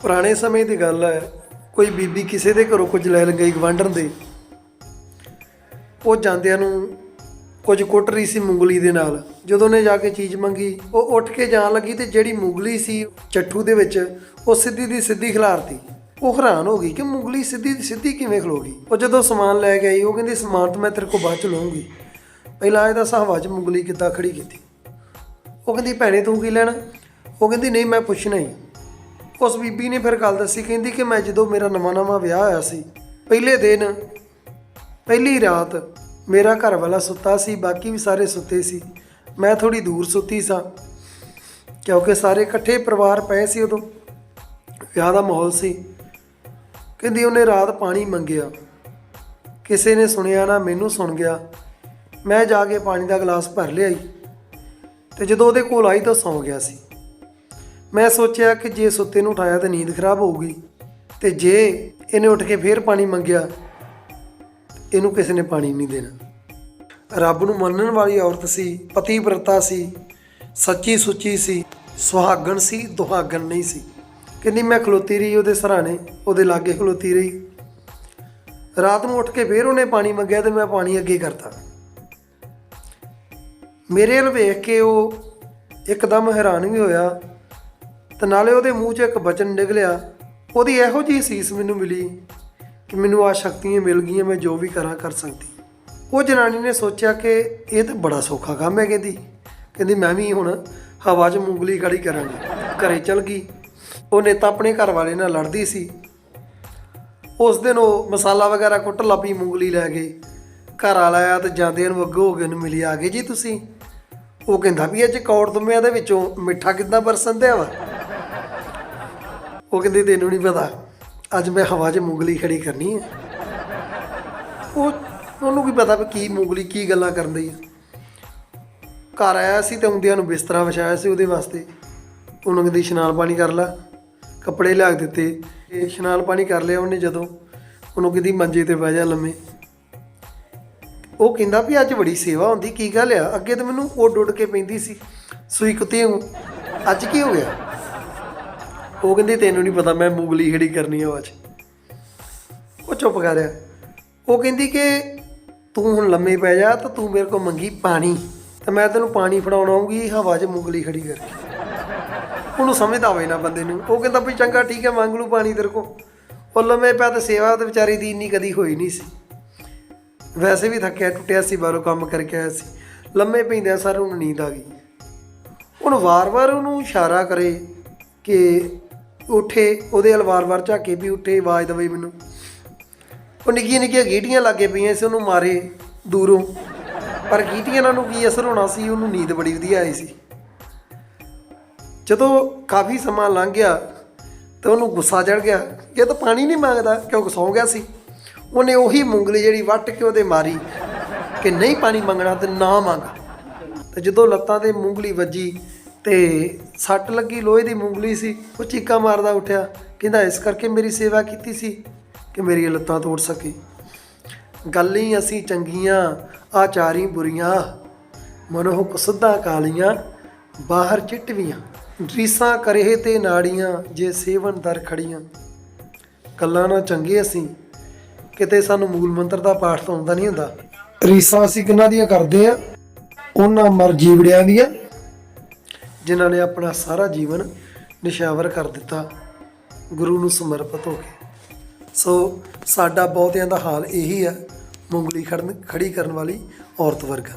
ਪੁਰਾਣੇ ਸਮੇਂ ਦੀ ਗੱਲ ਹੈ, ਕੋਈ ਬੀਬੀ ਕਿਸੇ ਦੇ ਘਰੋਂ ਕੁਝ ਲੈ ਗਈ ਗਵਾਂਢਣ ਦੇ। ਉਹ ਜਾਂਦਿਆਂ ਨੂੰ ਕੁਝ ਕੁੱਟ ਰਹੀ ਸੀ ਮੂੰਗਲੀ ਦੇ ਨਾਲ। ਜਦੋਂ ਨੇ ਜਾ ਕੇ ਚੀਜ਼ ਮੰਗੀ, ਉਹ ਉੱਠ ਕੇ ਜਾਣ ਲੱਗੀ ਤੇ ਜਿਹੜੀ ਮੂੰਗਲੀ ਸੀ ਚੱਠੂ ਦੇ ਵਿੱਚ, ਉਹ ਸਿੱਧੀ ਦੀ ਸਿੱਧੀ ਖਿਲਾਰਤੀ ਉਹ ਹੈਰਾਨ ਹੋ ਗਈ ਕਿ ਮੂੰਗਲੀ ਸਿੱਧੀ ਦੀ ਸਿੱਧੀ ਕਿਵੇਂ ਖਲੋ ਗਈ? ਉਹ ਜਦੋਂ ਸਮਾਨ ਲੈ ਕੇ ਆਈ, ਉਹ ਕਹਿੰਦੀ, ਸਮਾਨ ਤਾਂ ਮੈਂ ਤੇਰੇ ਕੋਲ ਬਾਅਦ ਚ ਲਵਾਂਗੀ ਪਹਿਲਾਂ ਇਹਦਾ ਹਵਾ 'ਚ ਮੁੰਗਲੀ ਕਿੱਦਾਂ ਖੜੀ ਕੀਤੀ? ਉਹ ਕਹਿੰਦੀ, ਭੈਣੇ, ਤੂੰ ਕੀ ਲੈਣਾ? ਉਹ ਕਹਿੰਦੀ, ਨਹੀਂ, ਮੈਂ ਪੁੱਛਣਾ ਹੀ। ਉਸ ਬੀਬੀ ਨੇ ਫਿਰ ਗੱਲ ਦੱਸੀ, ਕਹਿੰਦੀ ਕਿ ਮੈਂ ਜਦੋਂ ਮੇਰਾ ਨਵਾਂ ਨਵਾਂ ਵਿਆਹ ਹੋਇਆ ਸੀ, ਪਹਿਲੇ ਦਿਨ, ਪਹਿਲੀ ਰਾਤ ਮੇਰਾ ਘਰ ਵਾਲਾ ਸੁੱਤਾ ਸੀ, ਬਾਕੀ ਵੀ ਸਾਰੇ ਸੁੱਤੇ ਸੀ। ਮੈਂ ਥੋੜੀ ਦੂਰ ਸੁੱਤੀ ਸਾਂ, ਕਿਉਂਕਿ ਸਾਰੇ ਇਕੱਠੇ ਪਰਿਵਾਰ ਪਏ ਸੀ ਉਦੋਂ, ਵਿਆਹ ਦਾ ਮਾਹੌਲ ਸੀ। ਕਹਿੰਦੀ ਉਹਨੇ ਰਾਤ ਪਾਣੀ ਮੰਗਿਆ। ਕਿਸੇ ਨੇ ਸੁਣਿਆ ਨਾ ਮੈਨੂੰ ਸੁਣ ਗਿਆ। ਮੈਂ ਜਾ ਕੇ ਪਾਣੀ ਦਾ ਗਲਾਸ ਭਰ ਲਿਆਈ ਤੇ ਜਦੋਂ ਉਹਦੇ ਕੋਲ ਆਈ ਤਾਂ ਸੌਂ ਗਿਆ ਸੀ। ਮੈਂ ਸੋਚਿਆ ਕਿ ਜੇ ਸੁੱਤੇ ਨੂੰ ਉਠਾਇਆ ਤਾਂ ਨੀਂਦ ਖਰਾਬ ਹੋਊਗੀ, ਤੇ ਜੇ ਇਹਨੇ ਉੱਠ ਕੇ ਫੇਰ ਪਾਣੀ ਮੰਗਿਆ, ਇਹਨੂੰ ਕਿਸੇ ਨੇ ਪਾਣੀ ਨਹੀਂ ਦੇਣਾ। ਰੱਬ ਨੂੰ ਮੰਨਣ ਵਾਲੀ ਔਰਤ ਸੀ ਪਤੀ ਵਰਤਾ ਸੀ, ਸੱਚੀ ਸੁੱਚੀ ਸੀ, ਸੁਹਾਗਣ ਸੀ, ਦੁਹਾਗਣ ਨਹੀਂ ਸੀ। ਕਹਿੰਦੀ, ਮੈਂ ਖਲੋਤੀ ਰਹੀ ਉਹਦੇ ਸਰਾਣੇ, ਉਹਦੇ ਲਾਗੇ ਖਲੋਤੀ ਰਹੀ। ਰਾਤ ਨੂੰ ਉੱਠ ਕੇ ਫੇਰ ਉਹਨੇ ਪਾਣੀ ਮੰਗਿਆ ਤੇ ਮੈਂ ਪਾਣੀ ਅੱਗੇ ਕਰਤਾ। ਮੇਰੇ ਵੱਲ ਵੇਖ ਕੇ ਉਹ ਇੱਕਦਮ ਹੈਰਾਨ ਵੀ ਹੋਇਆ ਤੇ ਨਾਲੇ ਉਹਦੇ ਮੂੰਹ 'ਚ ਇੱਕ ਬਚਨ ਨਿਕਲਿਆ। ਉਹਦੀ ਇਹੋ ਜਿਹੀ ਸੀਸ ਮੈਨੂੰ ਮਿਲੀ ਕਿ ਮੈਨੂੰ ਆ ਸ਼ਕਤੀਆਂ ਮਿਲ ਗਈਆਂ, ਮੈਂ ਜੋ ਵੀ ਕਰਾਂ ਕਰ ਸਕਦੀ। ਉਹ ਜਨਾਨੀ ਨੇ ਸੋਚਿਆ ਕਿ ਇਹ ਤਾਂ ਬੜਾ ਸੌਖਾ ਕੰਮ ਹੈ ਕਹਿੰਦੀ। ਕਹਿੰਦੀ, ਮੈਂ ਵੀ ਹੁਣ ਹਵਾ 'ਚ ਮੂੰਗਲੀ ਕੜੀ ਕਰਾਂਗੀ, ਘਰੇ ਚਲ ਗਈ। ਉਹਨੇ ਤਾਂ ਆਪਣੇ ਘਰ ਵਾਲੇ ਨਾਲ ਲੜਦੀ ਸੀ। ਉਸ ਦਿਨ ਉਹ ਮਸਾਲਾ ਵਗੈਰਾ ਕੁੱਟ ਲੱਪੀ, ਮੂੰਗਲੀ ਲੈ ਗਏ ਘਰ ਵਾਲਾ ਆਇਆ ਤੇ ਜਾਂਦਿਆਂ ਨੂੰ ਅੱਗੋਂ ਹੋ ਗਏ ਨੂੰ ਮਿਲੀ ਆ ਗਏ ਜੀ ਤੁਸੀਂ? ਉਹ ਕਹਿੰਦਾ ਵੀ ਅੱਜ ਕੌੜ ਤੁਮਿਆਂ ਦੇ ਵਿੱਚੋਂ ਮਿੱਠਾ ਕਿੱਦਾਂ ਬਰਸਣ ਵਾ? ਉਹ ਕਹਿੰਦੀ, ਤੈਨੂੰ ਨਹੀਂ ਪਤਾ, ਅੱਜ ਮੈਂ ਹਵਾ 'ਚ ਮੂੰਗਲੀ ਖੜੀ ਕਰਨੀ ਹੈ ਉਹ ਉਹਨੂੰ ਕੀ ਪਤਾ ਵੀ ਕੀ ਮੂੰਗਲੀ ਕੀ ਗੱਲਾਂ ਕਰਨ ਦੀ ਘਰ ਆਇਆ ਸੀ ਤੇ ਆਉਂਦਿਆਂ ਨੂੰ ਬਿਸਤਰਾ ਵਿਛਾਇਆ ਸੀ ਉਹਦੇ ਵਾਸਤੇ। ਉਹਨੂੰ ਕਹਿੰਦੀ ਇਸ਼ਨਾਨ ਪਾਣੀ ਕਰ ਲੈ। ਕੱਪੜੇ ਲਿਆ ਕੇ ਦਿੱਤੇ। ਇਸ਼ਨਾਨ ਪਾਣੀ ਕਰ ਲਿਆ ਉਹਨੇ ਜਦੋਂ। ਉਹਨੂੰ ਕਹਿੰਦੀ, ਮੰਜੇ ਤੇ ਬਹਿ ਜਾ ਲੰਮੇ। ਉਹ ਕਹਿੰਦਾ ਵੀ, ਅੱਜ ਬੜੀ ਸੇਵਾ ਹੁੰਦੀ, ਕੀ ਗੱਲ ਆ? ਅੱਗੇ ਤਾਂ ਮੈਨੂੰ ਉਹ ਡੁੱਟ ਕੇ ਪੈਂਦੀ ਸੀ, ਸੂਈ ਕੁੱਤੇ ਅੱਜ ਕੀ ਹੋ ਗਿਆ? ਉਹ ਕਹਿੰਦੀ, ਤੈਨੂੰ ਨਹੀਂ ਪਤਾ, ਮੈਂ ਮੂੰਗਲੀ ਖੜੀ ਕਰਨੀ ਆ ਅੱਜ ਉਹ ਚੁੱਪ ਕਰ ਰਿਹਾ। ਉਹ ਕਹਿੰਦੀ ਕਿ ਤੂੰ ਹੁਣ ਲੰਮੇ ਪੈ ਜਾ ਤਾਂ ਤੂੰ ਮੇਰੇ ਕੋਲ ਮੰਗੀ ਪਾਣੀ। ਤਾਂ ਮੈਂ ਤੈਨੂੰ ਪਾਣੀ ਫੜਾਉਣ ਆਉਂਗੀ ਹਵਾ 'ਚ ਮੂੰਗਲੀ ਖੜੀ ਕਰਕੇ। ਉਹਨੂੰ ਸਮਝਦਾ ਹੋਵੇ ਨਾ ਬੰਦੇ ਨੂੰ। ਉਹ ਕਹਿੰਦਾ ਵੀ ਚੰਗਾ, ਠੀਕ ਹੈ, ਮੰਗ ਲੂ ਪਾਣੀ ਤੇਰੇ ਕੋ ਉਹ ਲੰਮੇ ਪਿਆ ਤੇ ਸੇਵਾ ਤੇ ਵਿਚਾਰੀ ਦੀ ਇੰਨੀ ਕਦੀ ਹੋਈ ਨਹੀਂ ਸੀ। ਵੈਸੇ ਵੀ ਥੱਕਿਆ, ਟੁੱਟਿਆ ਸੀ, ਬਾਹਰੋਂ ਕੰਮ ਕਰਕੇ ਆਇਆ ਸੀ। ਲੰਮੇ ਪੈਂਦਿਆਂ ਸਰ ਉਹਨੂੰ ਨੀਂਦ ਆ ਗਈ। ਹੁਣ ਵਾਰ-ਵਾਰ ਉਹਨੂੰ ਇਸ਼ਾਰਾ ਕਰੇ ਕਿ ਉੱਠੇ, ਉਹਦੇ ਵੱਲ ਵਾਰ-ਵਾਰ ਝਾਕੇ ਵੀ ਉੱਠੇ, ਆਵਾਜ਼ ਦੇਵੇ ਮੈਨੂੰ। ਉਹ ਨਿੱਕੀਆਂ ਨਿੱਕੀਆਂ ਗੀਟੀਆਂ ਲੱਗੇ ਪਈਆਂ ਸੀ, ਉਹਨੂੰ ਮਾਰੇ ਦੂਰੋਂ। ਪਰ ਗੀਟੀਆਂ ਨਾਲ ਨੂੰ ਕੀ ਅਸਰ ਹੋਣਾ ਸੀ, ਉਹਨੂੰ ਨੀਂਦ ਬੜੀ ਵਧੀਆ ਆਈ ਸੀ। ਜਦੋਂ ਕਾਫੀ ਸਮਾਂ ਲੰਘ ਗਿਆ, ਤੇ ਉਹਨੂੰ ਗੁੱਸਾ ਚੜ ਗਿਆ। ਇਹ ਤਾਂ ਪਾਣੀ ਨਹੀਂ ਮੰਗਦਾ, ਕਿਉਂਕਿ ਸੌਂ ਗਿਆ ਸੀ। ਉਹਨੇ ਉਹੀ ਮੂੰਗਲੀ ਜਿਹੜੀ ਵੱਟ ਕੇ ਉਹਦੇ ਮਾਰੀ ਕਿ ਨਹੀਂ ਪਾਣੀ ਮੰਗਣਾ ਤੇ ਨਾ ਮੰਗ। ਤੇ ਜਦੋਂ ਲੱਤਾਂ ਤੇ ਮੂੰਗਲੀ ਵੱਜੀ ਤੇ ਸੱਟ ਲੱਗੀ, ਲੋਹੇ ਦੀ ਮੂੰਗਲੀ ਸੀ, ਉਹ ਚੀਕਾ ਮਾਰਦਾ ਉੱਠਿਆ, ਕਹਿੰਦਾ ਇਸ ਕਰਕੇ ਮੇਰੀ ਸੇਵਾ ਕੀਤੀ ਸੀ ਕਿ ਮੇਰੀਆਂ ਲੱਤਾਂ ਤੋੜ ਸਕੀ। ਗੱਲ ਹੀ ਅਸੀਂ ਚੰਗੀਆਂ, ਆਚਾਰੀ ਬੁਰੀਆਂ ਮਨੋਹ ਕਸੁੱਧਾ ਕਾਲੀਆਂ, ਬਾਹਰ ਚਿੱਟਵੀਆਂ, ਰੀਸਾਂ ਕਰੇ ਤੇ ਨਾੜੀਆਂ, ਜੇ ਸੇਵਨ ਦਰ ਖੜੀਆਂ। ਗੱਲਾਂ ਨਾ ਚੰਗੇ ਅਸੀਂ, ਕਿਤੇ ਸਾਨੂੰ ਮੂਲ ਮੰਤਰ ਦਾ ਪਾਠ ਤਾਂ ਆਉਂਦਾ ਨਹੀਂ ਹੁੰਦਾ। ਰੀਸਾਂ ਅਸੀਂ ਕਿੰਨਾਂ ਦੀਆਂ ਕਰਦੇ ਆ? ਉਹਨਾਂ ਮਰ ਜੀਵੜਿਆਂ ਦੀਆਂ ਜਿਨ੍ਹਾਂ ਨੇ ਆਪਣਾ ਸਾਰਾ ਜੀਵਨ ਨਿਸ਼ਾਵਰ ਕਰ ਦਿੱਤਾ, ਗੁਰੂ ਨੂੰ ਸਮਰਪਿਤ ਹੋ ਕੇ। ਸੋ ਸਾਡਾ ਬਹੁਤਿਆਂ ਦਾ ਹਾਲ ਇਹੀ ਆ ਮੂੰਗਲੀ ਖੜਨ, ਖੜੀ ਕਰਨ ਵਾਲੀ ਔਰਤ ਵਰਗਾ।